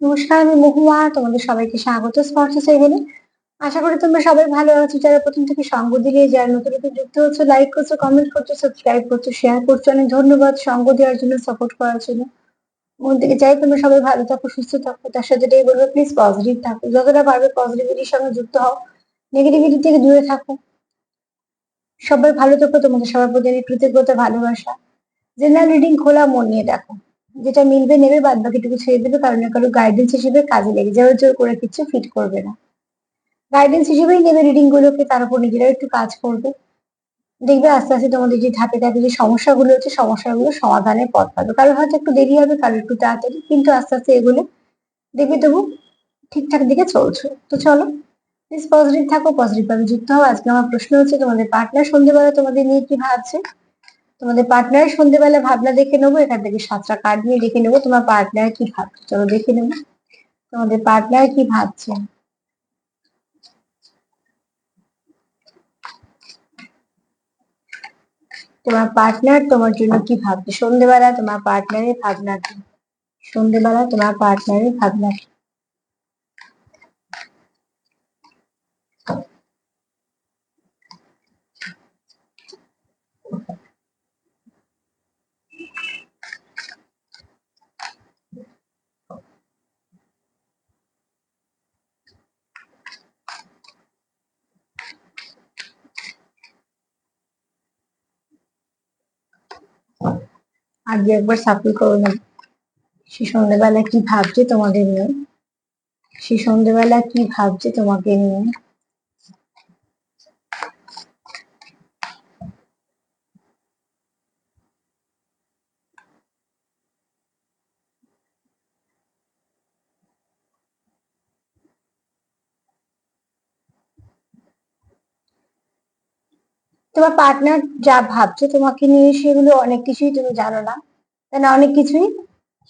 নমস্কার, আমি মহুয়া, তোমাদের সবাইকে স্বাগত স্পর্শ সেভেনে আশা করি তোমরা সবাই ভালো আছো, যারা প্রথম থেকে সঙ্গ দিলে যারা নতুন নতুন যুক্ত হচ্ছে লাইক করছ কমেন্ট করছ সাবস্ক্রাইব করছ শেয়ার করছ, অনেক ধন্যবাদ সঙ্গ দেওয়ার জন্য সাপোর্ট করার জন্য। মন থেকে চাই তোমরা সবাই ভালো থাকো, সুস্থ থাকো। তার সাথে এটাই বলব প্লিজ পজিটিভ থাকো। যতটা পারবে পজিটিভিটির সঙ্গে যুক্ত হও। নেগেটিভিটি থেকে দূরে থাকো। সবাই ভালো থাকো, তোমাদের সবার প্রতি কৃতজ্ঞতা, ভালোবাসা। জেনারেল রিডিং খোলা মন নিয়ে দেখো। যেটা মিলবে নেবে বাদ বাকিটুকু ছেড়ে দেবে, কারণ কারও গাইডেন্স হিসেবে কাজে লেগে যাবে, জোর করে কিছু ফিট করবে না। গাইডেন্স হিসেবেই নেবে রিডিং গুলোকে, তার উপর নিজেরা একটু কাজ করবে। দেখবে আস্তে আস্তে তোমাদের যে ধাপে ধাপে যে সমস্যাগুলো হচ্ছে, সমস্যাগুলো সমাধানের পথ পাবে। কারও হয়তো একটু দেরি হবে, কারও একটু তাড়াতাড়ি, কিন্তু আস্তে আস্তে এগুলো দেখবে তবু ঠিকঠাক দিকে চলছো। তো চলো প্লিজ পজিটিভ থাকো পজিটিভ ভাবে যুক্ত হও। আজকে আমার প্রশ্ন হচ্ছে, তোমাদের পার্টনার সন্ধ্যেবেলা তোমাদের নিয়ে কি ভাবছে? তোমাদের পার্টনার সন্ধ্যেবেলা ভাবনা দেখে নেব, এখান থেকে সাতটা কার্ড নিয়ে দেখে নেব, তোমার পার্টনার কি ভাবছে, চলো দেখে নেব। তোমাদের পার্টনার কি ভাবছে? তোমার পার্টনার তোমার জন্য কি ভাবছে? সন্ধ্যেবেলা তোমার পার্টনারের ভাবনা কি? সন্ধ্যেবেলা তোমার পার্টনারের ভাবনা কি? আগে একবার সাফল করে নেব। সে সন্ধ্যেবেলা কি ভাবছে তোমাকে নিয়ে? সে সন্ধ্যেবেলা কি ভাবছে তোমাকে নিয়ে? তোমার পার্টনার যা ভাবছে তোমাকে নিয়ে সেগুলো অনেক কিছুই তুমি জানো না। কেন অনেক কিছুই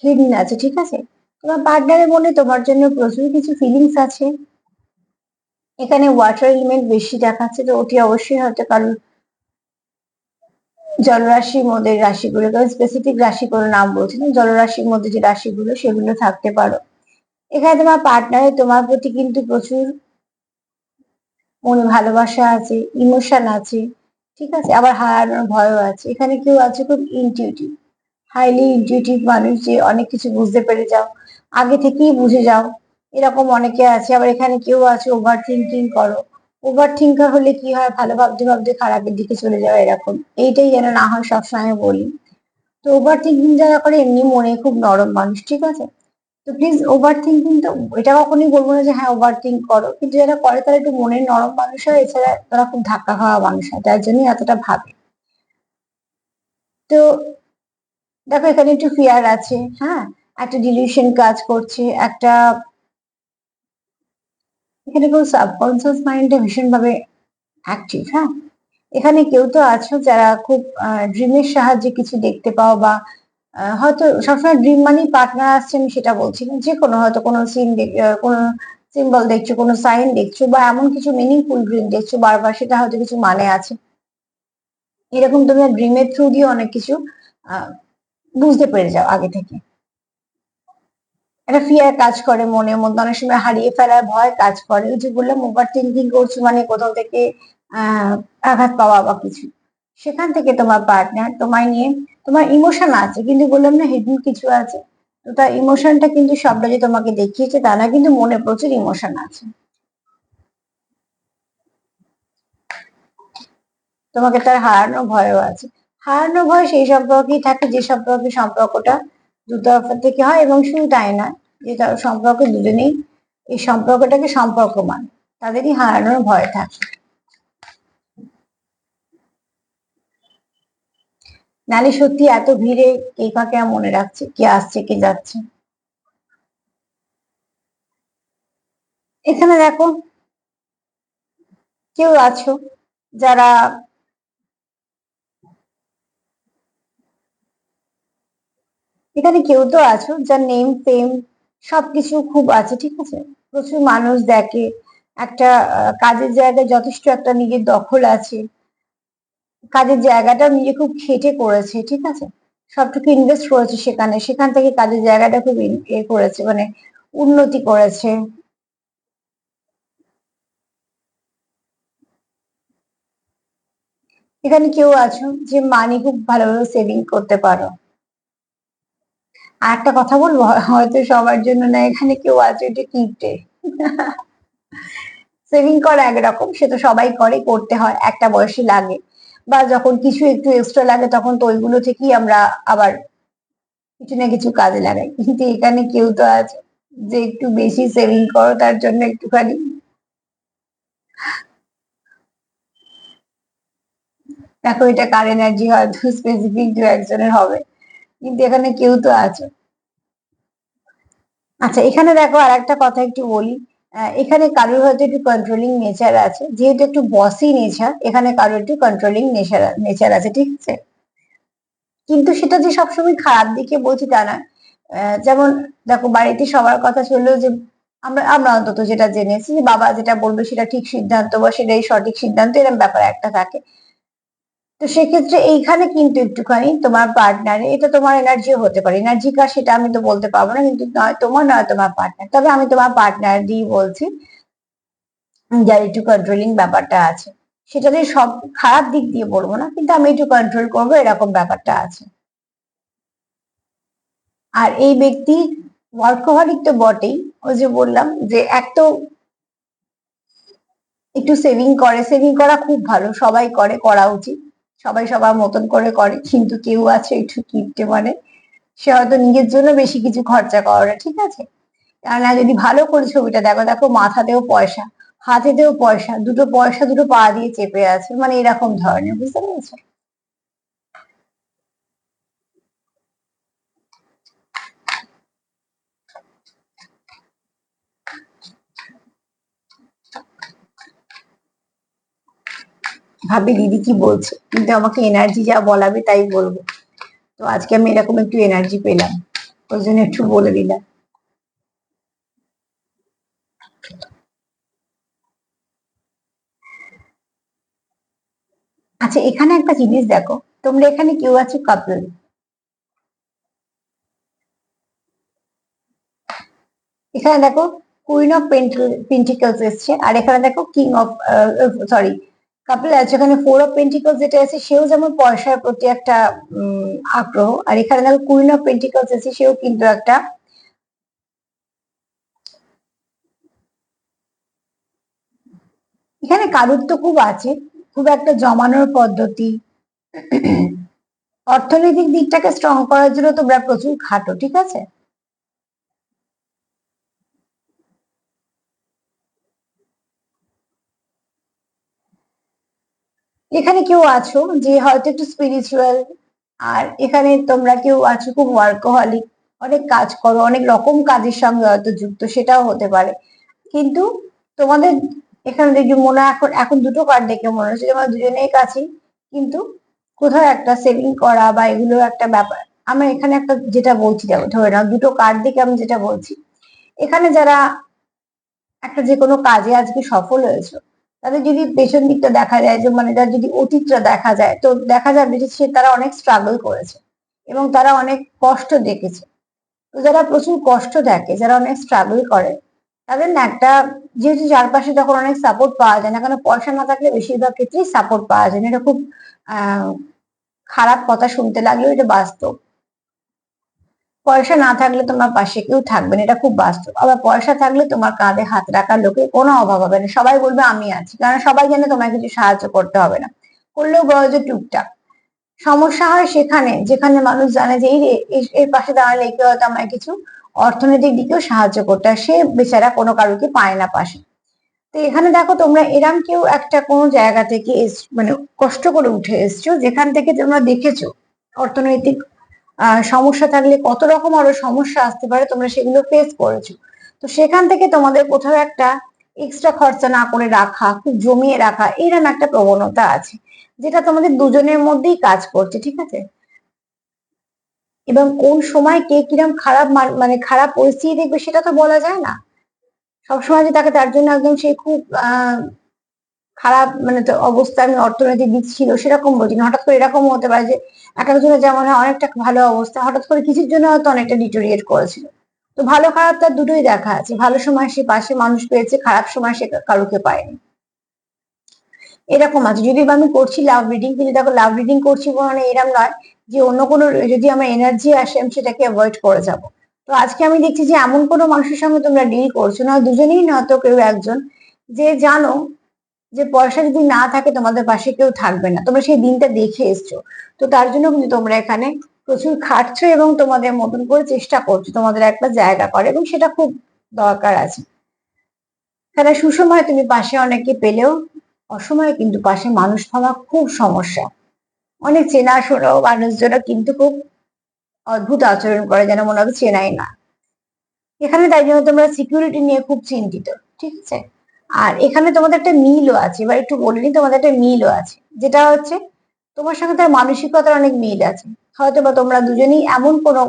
হিডন আছে, ঠিক আছে? তোমার পার্টনারের মনে তোমার জন্য প্রচুর কিছু ফিলিংস আছে। এখানে ওয়াটার এলিমেন্ট বেশি দেখাচ্ছে তো ওটি অবশ্যই হয়তো কারণ জলরাশির মধ্যে রাশিগুলো, কারণ স্পেসিফিক রাশি কোনো নাম বলছি না, জলরাশির মধ্যে যে রাশিগুলো, সেগুলো থাকতে পারো। এখানে তোমার পার্টনারের তোমার প্রতি কিন্তু প্রচুর মনে ভালোবাসা আছে ইমোশন আছে, ঠিক আছে? আবার হারানোর ভয়ও আছে। এখানে কেউ আছে খুব ইনটিউটিভ হাইলি ইনটিউটিভ মানুষ, যে অনেক কিছু বুঝতে পেরে যাও, আগে থেকেই বুঝে যাও। এরকম অনেকে আছে, আবার এখানে কেউ আছে ওভার থিঙ্কিং করো। ওভার থিঙ্কার হলে কি হয়? ভালো ভাবতে ভাবতে খারাপের দিকে চলে যাওয়া এরকম। এইটাই যেন না হয় সবসময় বলি। তো ওভার থিঙ্কিং যারা করে, এমনি মনে খুব নরম মানুষ, ঠিক আছে? তো প্লিজ ওভার থিঙ্কিং তো, এটা কখনোই বলব না যে হ্যাঁ ওভার থিঙ্ক করো। কিন্তু যারা করে, তারা একটু মনের নরম মানুষ হয়, এছাড়া তারা খুব ধাক্কা খাওয়া মানুষ হয়, তার জন্যই এতটা ভাবে। তো দেখো, এখানে একটু ফিয়ার আছে হ্যাঁ? একটা ডিলিউশন কাজ করছে, একটা এখানে কেউ সাবকনসিয়াস মাইন্ডে ভীষণ ভাবে অ্যাক্টিভ হ্যাঁ? এখানে কেউ তো আছো যারা খুব ড্রিমের সাহায্যে কিছু দেখতে পাও বা হয়তো সবসময় ড্রিম মানেই পার্টনার আসছে, আমি সেটা বলছি না। যে কোনো, হয়তো কোনো সিন কোনো সিম্বল দেখছ, কোনো সাইন দেখছ বা এমন কিছু মিনিংফুল ড্রিম দেখছ, বারবার সেটা হয়তো কিছু মানে আছে। এরকম তুমি ড্রিমের থ্রু দিয়ে অনেক কিছু বুঝতে পেরে যাও আগে থেকে। একটা ফিয়ার কাজ করে মনের মধ্যে, অনেক সময় হারিয়ে ফেলার ভয় কাজ করে। যে বললাম ওভার থিঙ্কিং করছ মানে কোথাও থেকে আঘাত পাওয়া বা কিছু। সেখান থেকে তোমার পার্টনার তোমায় নিয়ে, তোমার ইমোশন আছে, কিন্তু বললাম না হিডেন কিছু আছে। তো তার ইমোশনটা কিন্তু সবটা যে তোমাকে দেখিয়েছে, তা না, কিন্তু মনে প্রচুর ইমোশন আছে। তোমাকে তার হারানো ভয়ও আছে। হারানো ভয় সেই সম্পর্কেই থাকে, যে সম্পর্কে সম্পর্কটা দুতরফা থেকে হয় এবং শুধু তাই না যে সম্পর্ক দুজনেই এই সম্পর্কটাকে সম্পর্ক মানে তাদেরই হারানোর ভয় থাকে। নালে সত্যি এত ভিড়ে কে কাকে মনে রাখছে, কে আসছে, কে যাচ্ছে? এখানে দেখো, কেউ আছো যারা এখানে কেউ তো আছো, যার নেম ফেম সবকিছু খুব আছে, ঠিক আছে? প্রচুর মানুষ দেখে, একটা কাজের জায়গায় যথেষ্ট একটা নিজের দখল আছে। কাজের জায়গাটা নিজে খুব খেটে করেছে, ঠিক আছে? সবটুকু ইনভেস্ট করেছে সেখানে, সেখান থেকে কাজের জায়গাটা খুব এ করেছে মানে উন্নতি করেছে। এখানে কেউ আছো যে মানি খুব ভালোভাবে সেভিং করতে পারো? আর একটা কথা বলব? হয়তো সবার জন্য না, এখানে কেউ আছে এটা কিপটে। সেভিং করা একরকম, সে তো সবাই করে, করতে হয়, একটা বয়সে লাগে। বা যখন কিছু একটু এক্সট্রা লাগে, তখন তো ওইগুলো থেকেই আমরা আবার কিছু না কিছু কাজে লাগাই। কিন্তু এখানে কেউ তো আছে যে একটু বেশি সেভিং করো, তার জন্য একটুখানি। দেখো, এটা কার এনার্জি হয়তো স্পেসিফিক দু একজনের হবে। কিন্তু এখানে কেউ তো আছে। আচ্ছা এখানে দেখো আর একটা কথা একটু বলি। এখানে কারোর হয়তো একটু কন্ট্রোলিং নেচার আছে। যেহেতু একটু বসি নেচার এখানে কারোর একটু কন্ট্রোলিং নেচার নেচার আছে, ঠিক আছে? কিন্তু সেটা যে সবসময় খারাপ দিকে বলছি তা না যেমন দেখো, বাড়িতে সবার কথা চলল যে, আমরা আমরা অন্তত যেটা জেনেছি বাবা যেটা বলবে সেটা ঠিক সিদ্ধান্ত বা সেটাই সঠিক সিদ্ধান্ত এরকম ব্যাপার একটা থাকে। তো সেক্ষেত্রে এইখানে কিন্তু একটুখানি তোমার পার্টনারে এটা তোমার এনার্জিও হতে পারে। এনার্জি কার সেটা আমি তো বলতে পারব না, কিন্তু নয় তোমার নয় তোমার পার্টনার তবে আমি তোমার পার্টনার দিয়ে বলছি, যার একটু কন্ট্রোলিং ব্যাপারটা আছে। সেটা দিয়ে সব খারাপ দিক দিয়ে বলব না, কিন্তু আমি একটু কন্ট্রোল করব, এরকম ব্যাপারটা আছে। আর এই ব্যক্তি ওয়ার্কহলিক তো বটেই, ওই যে বললাম যে এক তো একটু সেভিং করে সেভিং করা খুব ভালো, সবাই করে, করা উচিত। সবাই সবার মতন করে করে, কিন্তু কেউ আছে একটু কিনতে মানে। সে হয়তো নিজের জন্য বেশি কিছু খরচা করে না ঠিক আছে? কেননা যদি ভালো করে ছবিটা দেখো দেখো মাথাতেও পয়সা, হাতেতেও পয়সা, দুটো পয়সা দুটো পা দিয়ে চেপে আছে মানে এরকম ধরনের, বুঝতে পেরেছ? ভাবি, দিদি কি বলছে? কিন্তু আমাকে এনার্জি যা বলাবে তাই বলব। তো আজকে আমি এরকম একটু এনার্জি পেলাম। ওই জন্য একটু বলে দিলাম। আচ্ছা এখানে একটা জিনিস দেখো। তোমরা এখানে কেউ আছো কাপল এখানে দেখো কুইন অফ পেন্টিকলস এসছে। আর এখানে দেখো কিং অফ সরি কাপল আছে এখানে ফোর অফ পেন্টিকলস যেটা আছে, সেও যেমন পয়সার প্রতি একটা আগ্রহ। আর এখানে দেখো কুইন অফ পেন্টিকলস আছে, সেও কিন্তু একটা এখানে কারুত্ব খুব আছে, খুব একটা জমানোর পদ্ধতি। অর্থনৈতিক দিকটাকে স্ট্রং করার জন্য তোমরা প্রচুর খাটো, ঠিক আছে? এখানে কেউ আছো যে হয়তো একটু স্পিরিচুয়াল আর এখানে তোমরা কেউ আছো খুব ওয়ার্কহলিক অনেক কাজ করো, অনেক রকম কাজের সঙ্গে হয়তো যুক্ত, সেটাও হতে পারে। কিন্তু তোমাদের এখানে দেখি মনে এখন এখন দুটো কার্ড দেখে মনে হচ্ছে তোমার দুজনেই কাছে, কিন্তু কোথাও একটা সেভিং করা বা এগুলো একটা ব্যাপার। আমরা এখানে একটা যেটা বলছি ধরে নাও, দুটো কার্ড দেখে আমি যেটা বলছি। এখানে যারা একটা যে কোনো কাজে আজকে সফল হয়েছে তাদের যদি পেছন দিকটা দেখা যায়, যে মানে যার যদি অতীতটা দেখা যায়, তো দেখা যাবে যে সে তারা অনেক স্ট্রাগল করেছে এবং তারা অনেক কষ্ট দেখেছে। তো যারা প্রচুর কষ্ট দেখে, যারা অনেক স্ট্রাগল করে, তাদের না একটা যেহেতু চারপাশে যখন অনেক সাপোর্ট পাওয়া যায় না কারণ পয়সা না থাকলে বেশিরভাগ ক্ষেত্রেই সাপোর্ট পাওয়া যায় না। এটা খুব খারাপ কথা শুনতে লাগলেও এটা বাস্তব। পয়সা না থাকলে তোমার পাশে কেউ থাকবে না, এটা খুব বাস্তব। আবার পয়সা থাকলে তোমার কাঁধে হাত রাখার লোকে কোনো অভাব হবে না। সবাই বলবে, আমি আছি। কারণ সবাই জানে তোমায় কিছু সাহায্য করতে হবে না। করলেও যে টুকটাক। সমস্যা হয় সেখানে, যেখানে মানুষ জানে যে, এই এর পাশে দাঁড়ালে কেউ হয়তো আমায় কিছু অর্থনৈতিক দিকেও সাহায্য করতে হয়। সে বেচারা কোনো কারোকে পায় না পাশে। তো এখানে দেখো, তোমরা এরাম কেউ একটা কোনো জায়গা থেকে মানে কষ্ট করে উঠে এসছো, যেখান থেকে তোমরা দেখেছ অর্থনৈতিক সমস্যা থাকলে কত রকম আরও সমস্যা আসতে পারে তোমরা সেগুলো ফেস করেছ। তো সেখান থেকে তোমাদের কোথাও একটা এক্সট্রা খরচা না করে রাখা, খুব জমিয়ে রাখা এরকম একটা প্রবণতা আছে, যেটা তোমাদের দুজনের মধ্যেই কাজ করছে, ঠিক আছে? এবং কোন সময় কে কিরম খারাপ মানে খারাপ পরিস্থিতি দেখবে সেটা তো বলা যায় না। সবসময় যে তাকে তার জন্য একদম সে খুব খারাপ মানে অবস্থা, আমি অর্থনৈতিক দিক ছিল, সেরকম বলছি না। হঠাৎ করে এরকম হতে পারে যে এক একজনের যেমন হয়, অনেকটা ভালো অবস্থা। হঠাৎ করে কিছুর জন্য হয়তো অনেকটা ডিটোরিয়েট করেছিল তো ভালো খারাপ তার দুটোই দেখা আছে। ভালো সময় সে পাশে মানুষ পেয়েছে, খারাপ সময় সে কারোকে পায়নি। এরকম আছে। যদি আমি করছি লাভ রিডিং কিন্তু দেখো লাভ রিডিং করছি মানে এরকম নয় যে অন্য কোনো, যদি আমার এনার্জি আসে, আমি সেটাকে অ্যাভয়েড করে যাব। তো আজকে আমি দেখছি যে এমন কোনো মানুষের সঙ্গে তোমরা ডিল করছ না, দুজনেই নয়তো কেউ একজন, যে জানো যে পয়সা যদি না থাকে তোমাদের পাশে কেউ থাকবে না। তোমরা সেই দিনটা দেখে এসছো। তো তার জন্য কিন্তু তোমরা এখানে প্রচুর খাটছো এবং তোমাদের মতন করে চেষ্টা করছ। তোমাদের একটা জায়গা করে এবং সেটা খুব দরকার আছে। তাহলে সুসময় তুমি পাশে অনেকে পেলেও অসময়ে কিন্তু পাশে মানুষ পাওয়া খুব সমস্যা। অনেক চেনা শোনো মানুষজনও কিন্তু খুব অদ্ভুত আচরণ করে যেন মনে হবে চেনাই না। এখানে তাই জন্য তোমরা সিকিউরিটি নিয়ে খুব চিন্তিত, ঠিক আছে? আর এখানে তোমাদের একটা মিলও আছে, এবার একটু বলিনি তোমাদের একটা মিলও আছে, যেটা হচ্ছে তোমার সঙ্গে তার মানসিকতার অনেক মিল আছে। হয়তো বা তোমরা দুজনেই এমন কোনো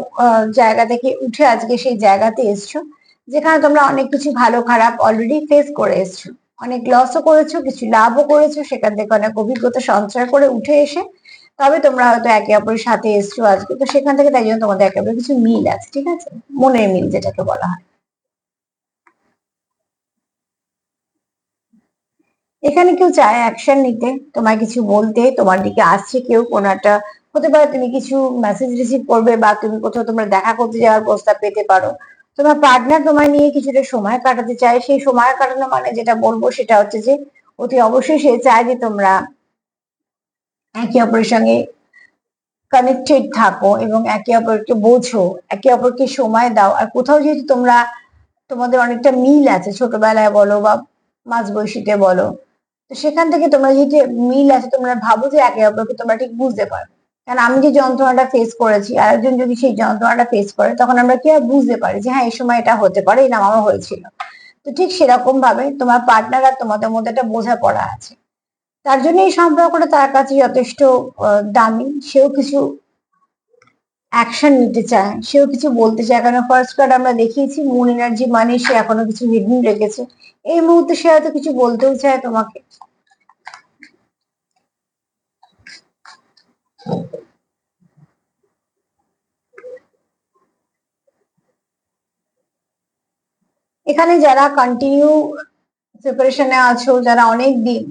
জায়গা থেকে উঠে আজকে সেই জায়গাতে এসছো, যেখানে তোমরা অনেক কিছু ভালো খারাপ অলরেডি ফেস করে এসছো। অনেক লসও করেছ, কিছু লাভও করেছ, সেখান থেকে অনেক অভিজ্ঞতা, সঞ্চয় করে উঠে এসে তবে তোমরা হয়তো একে অপরের সাথে এসছো আজকে, তো সেখান থেকে তাই জন্য তোমাদের একে অপরের কিছু মিল আছে, ঠিক আছে? মনের মিল যেটাকে বলা হয়। এখানে কেউ চায় অ্যাকশন নিতে, তোমায় কিছু বলতে, তোমার দিকে আসছে কেউ, কোনো একটা, হতে পারে তুমি কিছু মেসেজ রিসিভ করবে বা তুমি কোথাও তোমরা দেখা করতে যাওয়ার প্রস্তাব পেতে পারো। তোমার পার্টনার তোমায় নিয়ে কিছুটা সময় কাটাতে চায়, সেই সময় কাটানো মানে যেটা বলব সেটা হচ্ছে যে, অতি অবশ্যই সে চায় যে তোমরা একে অপরের সঙ্গে কানেক্টেড থাকো এবং একে অপরকে বোঝো, একে অপরকে সময় দাও। আর কোথাও যেহেতু তোমরা, তোমাদের অনেকটা মিল আছে, ছোটবেলায় বলো বা মাঝ বয়সীতে বলো তো সেখান থেকে তোমরা যেহেতু মিল আছে, তোমরা ভাবো যে একে অপরকে তোমরা ঠিক বুঝতে পারো কারণ আমি যে যন্ত্রণাটা ফেস করেছি আর একজন যদি সেই যন্ত্রণাটা ফেস করে, তখন আমরা কি আর বুঝতে পারি যে হ্যাঁ এই সময় এটা হতে পারে, এই আমারও হয়েছিল। তো ঠিক সেরকম ভাবে তোমার পার্টনার আর তোমাদের মধ্যে একটা বোঝাপড়া আছে। তার জন্য এই সম্পর্কটা তার কাছে যথেষ্ট দামি। সেও কিছু অ্যাকশন নিতে চায়। সেও কিছু বলতে চায় কারণ ফার্স্ট কার্ড আমরা দেখিয়েছি মুন এনার্জি মানে সে এখনও কিছু হিডন রেখেছে। এই মুহূর্তে সে হয়তো কিছু বলতেও চায় তোমাকে। এখানে যারা কন্টিনিউ সেপারেশনে আছো, যারা অনেক দিন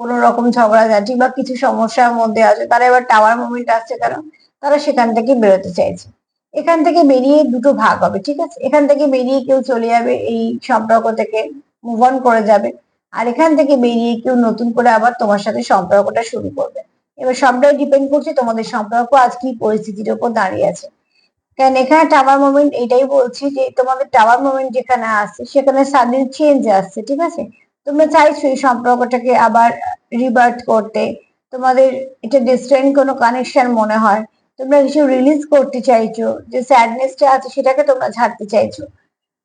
কোন রকম ঝগড়াঝাটি বা কিছু সমস্যার মধ্যে আছে, তারা এবার টাওয়ার মুভমেন্ট আসছে। কারণ তারা সেখান থেকে বেরোতে চাইছে। এখান থেকে বেরিয়ে দুটো ভাগ হবে, ঠিক আছে? এখান থেকে বেরিয়ে কেউ চলে যাবে, এই সম্পর্ক থেকে মুভ অন করে যাবে। আর এখান থেকে বেরিয়ে কেউ নতুন করে আবার তোমার সাথে সম্পর্কটা শুরু করবে। এবার সবটাই ডিপেন্ড করছে তোমাদের সম্পর্ক, আজ কি পরিস্থিতির উপর দাঁড়িয়ে আছে। কারণ এখানে টাওয়ার মুভমেন্ট এটাই বলছি যে, তোমাদের টাওয়ার মুভমেন্ট যেখানে আসছে সেখানে সাডেন চেঞ্জ আসছে, ঠিক আছে? তোমরা চাইছো এই সম্পর্কটাকে আবার রিবার্ট করতে। তোমাদের এটা ডিস্টেন্ট কোনো কানেকশন মনে হয়। তোমরা কিছু রিলিজ করতে চাইছো, যে স্যাডনেসটা আছে সেটাকে তোমরা ছাড়তে চাইছো,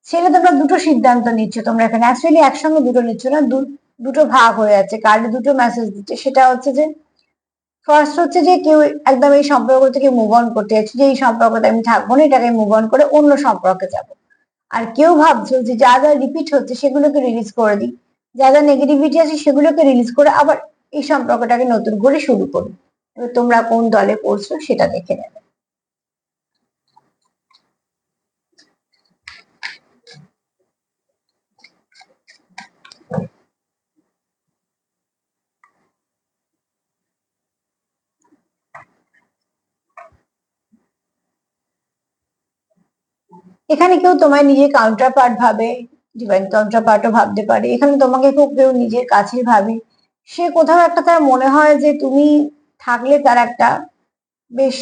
সেটা তোমরা দুটো সিদ্ধান্ত নিচ্ছ তোমরা এখানে। অ্যাকচুয়ালি একসঙ্গে দুটো নিচ্ছ না দুটো ভাগ হয়ে আছে কার্ডে দুটো মেসেজ দিচ্ছে। সেটা হচ্ছে যে ফার্স্ট হচ্ছে যে কেউ একদম এই সম্পর্ক থেকে মুভ অন করতে যাচ্ছে যে এই সম্পর্কতে আমি থাকব না, এটাকে মুভ অন করে অন্য সম্পর্কে যাব। আর কেউ ভাবছ যে যা যা রিপিট হচ্ছে সেগুলোকে রিলিজ করে দিই। যা যা নেগেটিভিটি আছে সেগুলোকে রিলিজ করে আবার এই সম্পর্কটাকে নতুন করে শুরু করি। তোমরা কোন দলে পড়ছো সেটা দেখে নেবে। এখানে কেউ তোমায় নিজের কাউন্টার পার্ট ভাবে ডিভাইন কাউন্টার পার্টও ভাবতে পারে। এখানে তোমাকে খুব কেউ নিজের কাছে ভাবে। সে কোথাও একটা তার মনে হয় যে তুমি থাকলে তার একটা বেশ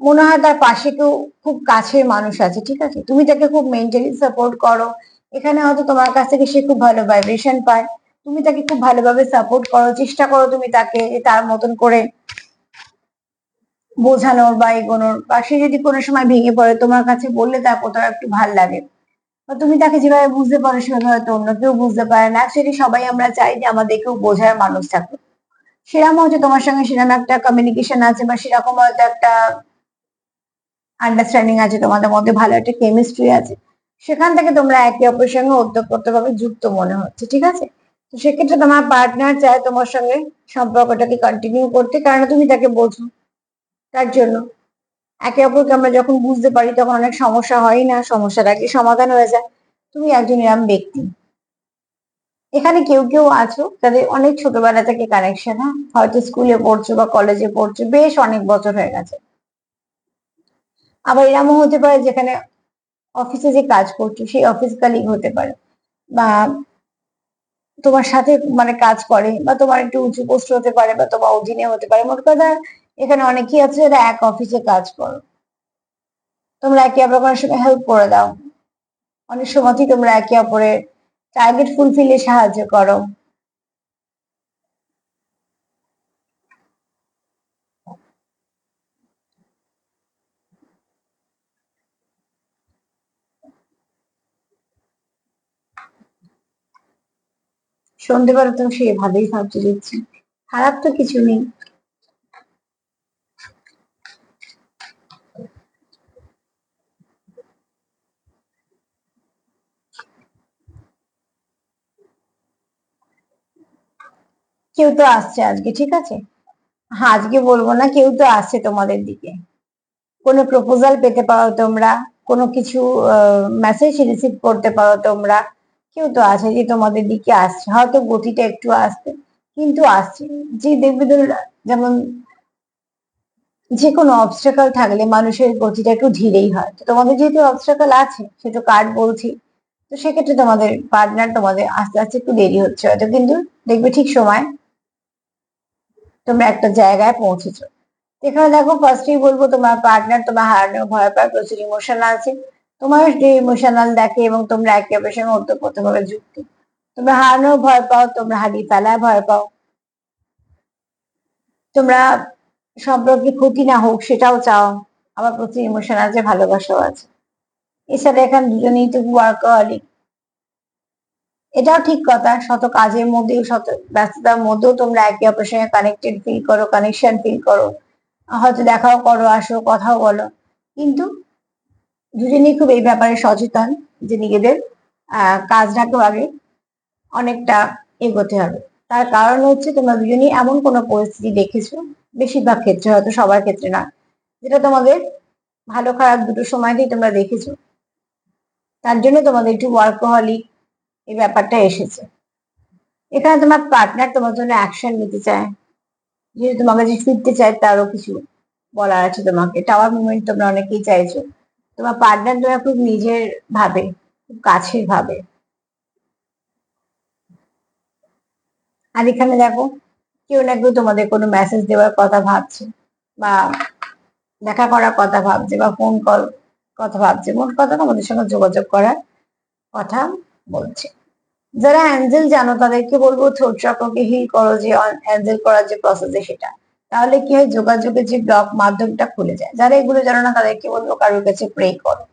মনে হয় তার পাশে কেউ খুব কাছের মানুষ আছে, ঠিক আছে? তুমি তাকে খুব মেন্টালি সাপোর্ট করো। এখানে হয়তো তোমার কাছ থেকে সে খুব ভালো ভাইব্রেশন পায়। তুমি তাকে খুব ভালোভাবে সাপোর্ট করো, চেষ্টা করো তুমি তাকে তার মতন করে বোঝানোর বা এগোনোর বা সে যদি কোনো সময় ভেঙে পড়ে, তোমার কাছে বললে তার কোথাও একটু ভালো লাগে। বা তুমি তাকে যেভাবে বুঝতে পারো, সেভাবে হয়তো অন্য কেউ বুঝতে পারে না। সেটি সবাই আমরা চাই যে আমাদেরকেও বোঝার মানুষ থাকুক। সেরকম হচ্ছে তোমার সঙ্গে সেরকম একটা কমিউনিকেশন আছে বা সেরকম হয়তো একটা আন্ডারস্ট্যান্ডিং আছে, তোমাদের মধ্যে ভালো একটা কেমিস্ট্রি আছে। সেখান থেকে তোমরা একে অপরের সঙ্গে ভাবে যুক্ত মনে হচ্ছে, ঠিক আছে? তো সেক্ষেত্রে তোমার পার্টনার চায় তোমার সঙ্গে সম্পর্কটাকে কন্টিনিউ করতে, কারণ তুমি তাকে বোঝো তার জন্য। একে অপরকে আমরা যখন বুঝতে পারি, তখন অনেক সমস্যা হয় না, সমস্যার আগে সমাধান হয়ে যায়। তুমি একজন এরম ব্যক্তি। এখানে কেউ কেউ আছো তাদের অনেক ছোটবেলা থেকে কানেকশন হ্যাঁ? হয়তো স্কুলে পড়ছো বা কলেজে পড়ছো, বেশ অনেক বছর হয়ে গেছে। আবার এরমও হতে পারে যেখানে অফিসে যে কাজ করছ, সেই অফিস কালিগ হতে পারে। বা তোমার সাথে মানে কাজ করে, বা তোমার একটু উঁচু পোস্ট হতে পারে, বা তোমার অধীনে হতে পারে। মোট কথা, এখানে অনেকেই আছে যারা এক অফিসে কাজ করো। তোমরা একে অপরের সঙ্গে হেল্প করে দাও। অনেক সময়তেই তোমরা একে অপরের টার্গেট ফুলফিলে সাহায্য করো। সন্ধেবেলা তো সে ভালোই ভাবতে দিচ্ছি। খারাপ তো কিছু নেই। কেউ তো আসছে আজকে, ঠিক আছে? হ্যাঁ আজকে বলব না কেউ তো আসছে তোমাদের দিকে। কোনো প্রপোজাল পেতে পারো তোমরা, কোনো কিছু মেসেজ রিসিভ করতে পারো তোমরা। কেউ তো আছে যে তোমাদের দিকে আসছে, হয়তো গতিটা একটু আসছে, কিন্তু আসছে। যে দেখবে যেমন যে কোনো অবস্ট্রাকল থাকলে মানুষের গতিটা একটু ধীরেই হয়। তো তোমাদের যেহেতু অবস্ট্রাকল আছে সেটা কার্ড বলছি, তো সেক্ষেত্রে তোমাদের পার্টনার তোমাদের আস্তে আস্তে একটু দেরি হচ্ছে হয়তো, কিন্তু দেখবে ঠিক সময় তোমরা একটা জায়গায় পৌঁছেছো। এখানে দেখো ফার্স্টেই বলব তোমার পার্টনার তোমার হারানো ভয় পায় প্রচুর ইমোশনাল আছে। তোমার যে ইমোশনাল দেখে এবং তোমরা একে অপরের সঙ্গে ওতপ্রোতভাবে যুক্ত। তোমরা হারানোর ভয় পাও, তোমরা হারিয়ে ফেলায় ভয় পাও। তোমরা সম্পর্কে ক্ষতি না হোক, সেটাও চাও। আবার প্রচুর ইমোশনাল যে ভালোবাসাও আছে। এছাড়া এখানে দুজনেই তো ওয়ার্কহলিক এটাও ঠিক কথা, শত কাজের মধ্যেও, শত ব্যস্ততার মধ্যেও তোমরা একে অপরের সঙ্গে কানেক্টেড ফিল করো কানেকশন ফিল করো। হয়তো দেখাও করো, আসো, কথাও বলো। কিন্তু দুজনেই খুব এই ব্যাপারে সচেতন যে নিজেদের কাজটাকেও আগে অনেকটা এগোতে হবে। তার কারণ হচ্ছে তোমরা দুজনেই এমন কোনো পরিস্থিতি দেখেছ, বেশিরভাগ ক্ষেত্রে, হয়তো সবার ক্ষেত্রে না, যেটা তোমাদের ভালো খারাপ দুটো সময়তেই তোমরা দেখেছ। তার জন্য তোমাদের একটু ওয়ার্কহলিক এই ব্যাপারটা এসেছে। এখানে তোমার পার্টনার তোমার জন্য অ্যাকশন নিতে চায়। যেহেতু তোমাকে যে ফিরতে চায় তারও কিছু বলার আছে তোমাকে। টাওয়ার মুভমেন্ট তোমরা অনেকেই চাইছো। তোমার পার্টনার তোমার খুব নিজের ভাবে, খুব কাছের ভাবে। আর এখানে দেখো, কেউ না কেউ তোমাদের কোনো মেসেজ দেওয়ার কথা ভাবছে বা দেখা করার কথা ভাবছে বা ফোন কল কথা ভাবছে। মোট কথা তোমাদের সঙ্গে যোগাযোগ করার কথা বলছে। যারা অ্যাঞ্জেল জানো, তাদেরকে বলব চক্রকে হিল করো যে অ্যাঞ্জেল করার যে প্রসেস সেটা। তাহলে কি হয়, যোগাযোগের যে ব্লক মাধ্যমটা খুলে যায়। যারা এগুলো জানো না, তাদেরকে বলব কারোর কাছে প্রে করো।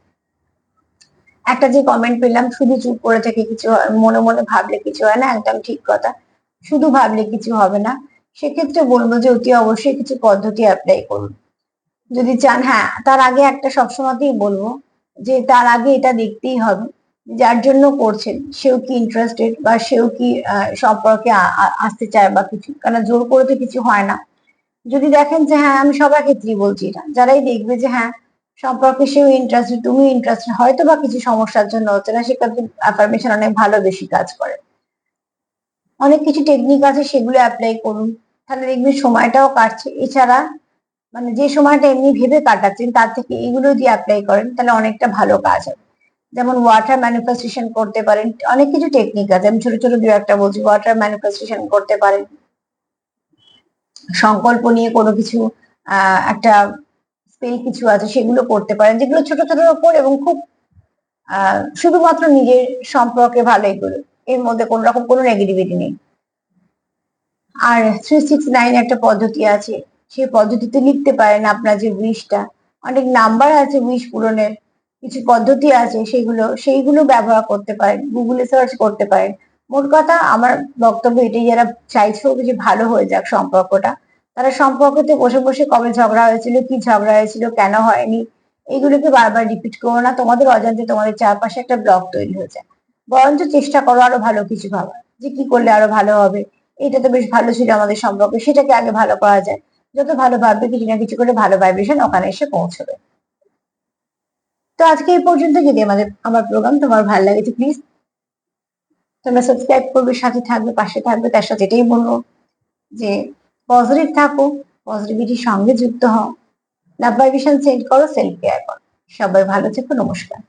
একটা যে কমেন্ট পেলাম, শুধু চুপ করে থেকে কিছু মনে মনে ভাবলে কিছু হয় না? একদম ঠিক কথা। শুধু ভাবলে কিছু হবে না? সেক্ষেত্রে বলব যে, অতি অবশ্যই কিছু পদ্ধতি অ্যাপ্লাই করুন। যদি চান হ্যাঁ তার আগে একটা সবসময়তেই বলব যে, তার আগে এটা দেখতেই হবে। যার জন্য করছেন, সেও কি ইন্টারেস্টেড বা সেও কি সম্পর্কে আসতে চায় বা কিছু কারণ জোর করে তো কিছু হয় না। যদি দেখেন যে হ্যাঁ আমি সবার ক্ষেত্রেই বলছি এটা, যারাই দেখবে যে হ্যাঁ সম্পর্কে সেও ইন্টারেস্টেড তুমি ইন্টারেস্টেড হয়তো বা কিছু সমস্যার জন্য হচ্ছে না সেক্ষেত্রে অ্যাফার্মেশন অনেক ভালো বেশি কাজ করে। অনেক কিছু টেকনিক আছে, সেগুলো অ্যাপ্লাই করুন। তাহলে দেখবেন সময়টাও কাটছে। এছাড়া মানে যে সময়টা এমনি ভেবে কাটাচ্ছেন, তার থেকে এগুলো যদি অ্যাপ্লাই করেন, তাহলে অনেকটা ভালো কাজ হবে। যেমন ওয়াটার ম্যানিফেস্টেশন করতে পারেন, অনেক কিছু টেকনিক আছে। আমি ছোট ছোট দু একটা বলছি ওয়াটার ম্যানিফেস্টেশন করতে পারেন। সংকল্প নিয়ে কোনো কিছু একটা স্পেল কিছু আছে, সেগুলো করতে পারেন, যেগুলো ছোট ছোট ওপর এবং খুব শুধুমাত্র নিজের সম্পর্কে ভালো এগুলো এর মধ্যে কোন রকম কোনো নেগেটিভিটি নেই। আর থ্রি সিক্স নাইন একটা পদ্ধতি আছে সেই পদ্ধতিতে লিখতে পারেন আপনার যে উইশটা অনেক নাম্বার আছে উইশ পূরণের। কিছু পদ্ধতি আছে সেগুলো, সেইগুলো ব্যবহার করতে পারেন গুগলে সার্চ করতে পারেন। মোট কথা আমার বক্তব্য এটাই, যারা চাইছো যে ভালো হয়ে যাক সম্পর্কটা, তারা সম্পর্কতে বসে বসে কবে ঝগড়া হয়েছিল, কি ঝগড়া হয়েছিল, কেন হয়নি এইগুলোকে বারবার রিপিট করো না। তোমাদের অজান্তে তোমাদের চারপাশে একটা ব্লক তৈরি হয়েছে বরঞ্চ চেষ্টা করো আরও ভালো কিছু ভাবা যে কি করলে আরও ভালো হবে। এটা তো বেশ ভালো ছিল আমাদের সম্পর্কে, সেটাকে আগে ভালো করা যায়। যত ভালো ভাববে, কিছু না কিছু করে ভালো ভাইব্রেশন ওখানে এসে পৌঁছবে। তো আজকে এই পর্যন্ত যদি আমাদের, আমার প্রোগ্রাম তোমার ভালো লাগে তো প্লিজ তোমরা সাবস্ক্রাইব করবে, সাথে থাকবে, পাশে থাকবে, তার সাথে এটাই বলব যে পজিটিভ থাকো পজিটিভিটির সঙ্গে যুক্ত হও। লাভ ভাইবেশন সেন্ড করো সেলফ কেয়ার করো। সবাই ভালো থেকো, নমস্কার।